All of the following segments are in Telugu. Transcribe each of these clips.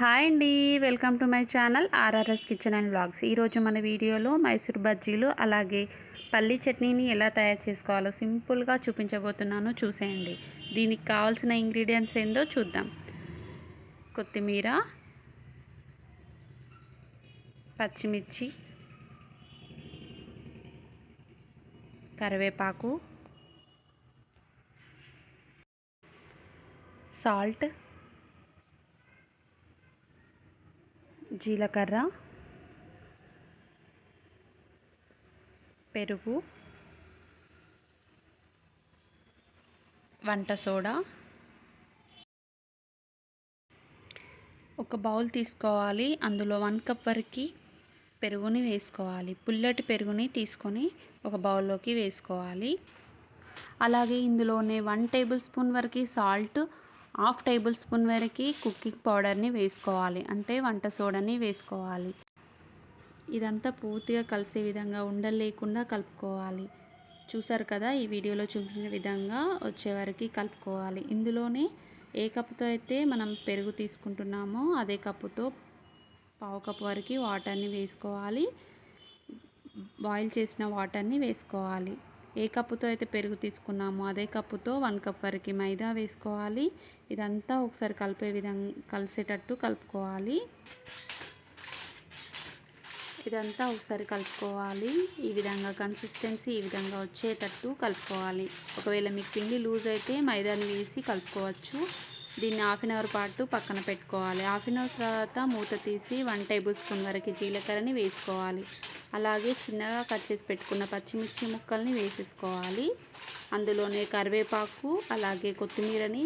హాయ్ అండి welcome to my channel RRS kitchen and blogs ఈరోజు మన వీడియోలో మైసూర్ బజ్జీలు అలాగే పల్లి చట్నీని ఎలా తయారు చేసుకోవాలో సింపుల్గా చూపించబోతున్నాను. చూసేయండి. దీనికి కావాల్సిన ఇంగ్రీడియంట్స్ ఏందో చూద్దాం. కొత్తిమీర పచ్చిమిర్చి కరివేపాకు సాల్ట్ జీలకర్ర పెరుగు వంట సోడా ఒక బౌల్ తీసుకోవాలి. అందులో వన్ కప్ వరకు పెరుగుని వేసుకోవాలి. పుల్లటి పెరుగుని తీసుకొని ఒక బౌల్లోకి వేసుకోవాలి. అలాగే ఇందులోనే వన్ టేబుల్ స్పూన్ వరకు సాల్ట్ హాఫ్ టేబుల్ స్పూన్ వరకు కుకింగ్ పౌడర్ని వేసుకోవాలి. అంటే వంట సోడాని వేసుకోవాలి. ఇదంతా పూర్తిగా కలిసే విధంగా ఉండలు లేకుండా కలుపుకోవాలి. చూసారు కదా ఈ వీడియోలో చూపించిన విధంగా వచ్చే వరకు కలుపుకోవాలి. ఇందులోనే ఏ కప్పుతో అయితే మనం పెరుగు తీసుకుంటున్నామో అదే కప్పుతో పావు కప్పు వరకు వాటర్ని వేసుకోవాలి. బాయిల్ చేసిన వాటర్ని వేసుకోవాలి. ఏ కప్పుతో అయితే పెరుగు తీసుకున్నామో అదే కప్పుతో వన్ కప్ వరకు మైదా వేసుకోవాలి. ఇదంతా ఒకసారి కలిపే విధంగా కలిసేటట్టు కలుపుకోవాలి. ఇదంతా ఒకసారి కలుపుకోవాలి. ఈ విధంగా కన్సిస్టెన్సీ ఈ విధంగా వచ్చేటట్టు కలుపుకోవాలి. ఒకవేళ మీకు పిండి లూజ్ అయితే మైదాని వేసి కలుపుకోవచ్చు. దీన్ని హాఫ్ అన్ అవర్ పాటు పక్కన పెట్టుకోవాలి. హాఫ్ అన్ అవర్ తర్వాత మూత తీసి వన్ టేబుల్ స్పూన్ వరకు జీలకర్రని వేసుకోవాలి. అలాగే చిన్నగా కట్ చేసి పెట్టుకున్న పచ్చిమిర్చి ముక్కల్ని వేసేసుకోవాలి. అందులోనే కరివేపాకు అలాగే కొత్తిమీరని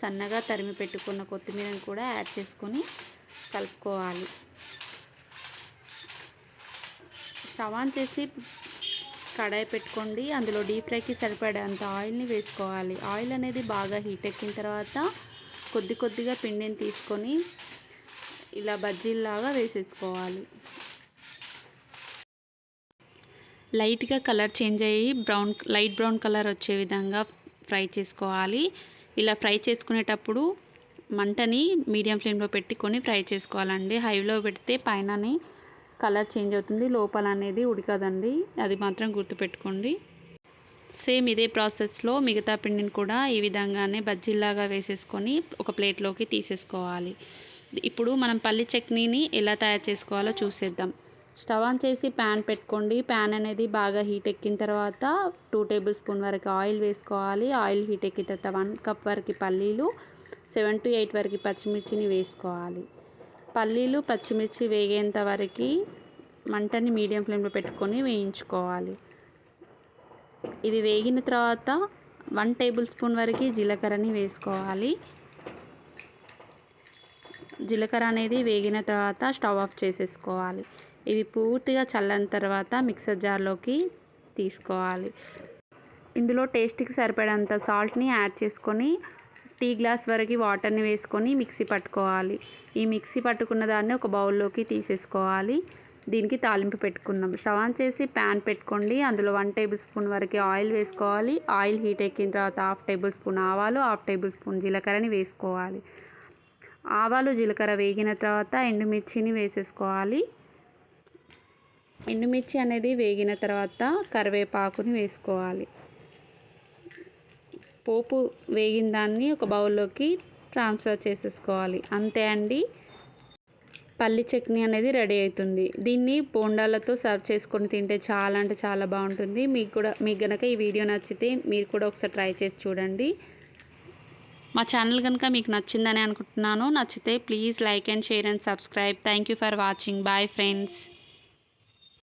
సన్నగా తరిమి పెట్టుకున్న కొత్తిమీరని కూడా యాడ్ చేసుకొని కలుపుకోవాలి. స్టవ్ ఆన్ చేసి కడాయి పెట్టుకోండి. అందులో డీప్ ఫ్రైకి సరిపడేంత ఆయిల్ని వేసుకోవాలి. ఆయిల్ అనేది బాగా హీట్ ఎక్కిన తర్వాత కొద్ది కొద్దిగా పిండిని తీసుకొని ఇలా బజ్జీల్లాగా వేసేసుకోవాలి. లైట్గా కలర్ చేంజ్ అయ్యి బ్రౌన్ లైట్ బ్రౌన్ కలర్ వచ్చే విధంగా ఫ్రై చేసుకోవాలి. ఇలా ఫ్రై చేసుకునేటప్పుడు మంటని మీడియం ఫ్లేమ్లో పెట్టుకొని ఫ్రై చేసుకోవాలండి. హైలో పెడితే పైనని కలర్ చేంజ్ అవుతుంది లోపల అనేది ఉడకదండి. అది మాత్రం గుర్తుపెట్టుకోండి. సేమ్ ఇదే ప్రాసెస్లో మిగతా పిండిని కూడా ఈ విధంగానే బజ్జీలాగా వేసేసుకొని ఒక ప్లేట్లోకి తీసేసుకోవాలి. ఇప్పుడు మనం పల్లి చట్నీని ఎలా తయారు చేసుకోవాలో చూసేద్దాం. స్టవ్ ఆన్ చేసి ప్యాన్ పెట్టుకోండి. ప్యాన్ అనేది బాగా హీట్ ఎక్కిన తర్వాత టూ టేబుల్ స్పూన్ వరకు ఆయిల్ వేసుకోవాలి. ఆయిల్ హీట్ ఎక్కిన తర్వాత వన్ కప్ వరకు పల్లీలు సెవెన్ టు ఎయిట్ వరకు పచ్చిమిర్చిని వేసుకోవాలి. పల్లీలు పచ్చిమిర్చి వేగేంత వరకు మంటని మీడియం ఫ్లేమ్లో పెట్టుకొని వేయించుకోవాలి. ఇవి వేగిన తర్వాత వన్ టేబుల్ స్పూన్ వరకు జీలకర్రని వేసుకోవాలి. జీలకర్ర అనేది వేగిన తర్వాత స్టవ్ ఆఫ్ చేసేసుకోవాలి. ఇవి పూర్తిగా చల్లని తర్వాత మిక్సర్ జార్లోకి తీసుకోవాలి. ఇందులో టేస్ట్కి సరిపడేంత సాల్ట్ని యాడ్ చేసుకొని టీ గ్లాస్ వరకు వాటర్ని వేసుకొని మిక్సీ పట్టుకోవాలి. ఈ మిక్సీ పట్టుకున్న దాన్ని ఒక బౌల్లోకి తీసేసుకోవాలి. దీనికి తాలింపు పెట్టుకుందాం. స్టవ్ ఆన్ చేసి ప్యాన్ పెట్టుకోండి. అందులో వన్ టేబుల్ స్పూన్ వరకు ఆయిల్ వేసుకోవాలి. ఆయిల్ హీట్ ఎక్కిన తర్వాత హాఫ్ టేబుల్ స్పూన్ ఆవాలు హాఫ్ టేబుల్ స్పూన్ జీలకర్రని వేసుకోవాలి. ఆవాలు జీలకర్ర వేగిన తర్వాత ఎండుమిర్చిని వేసేసుకోవాలి. ఎండుమిర్చి అనేది వేగిన తర్వాత కరివేపాకుని వేసుకోవాలి. పోపు వేగిన దాన్ని ఒక బౌల్లోకి ట్రాన్స్ఫర్ చేసేసుకోవాలి. అంతే అండి. పల్లి చట్నీ అనేది రెడీ అవుతుంది. దీన్ని బోండాలతో సర్వ్ చేసుకొని తింటే చాలా అంటే చాలా బాగుంటుంది. మీకు కూడా మీకు కనుక ఈ వీడియో నచ్చితే మీరు కూడా ఒకసారి ట్రై చేసి చూడండి. మా ఛానల్ కనుక మీకు నచ్చిందని అనుకుంటున్నాను. నచ్చితే please like and share and subscribe. Thank you for watching. Bye friends.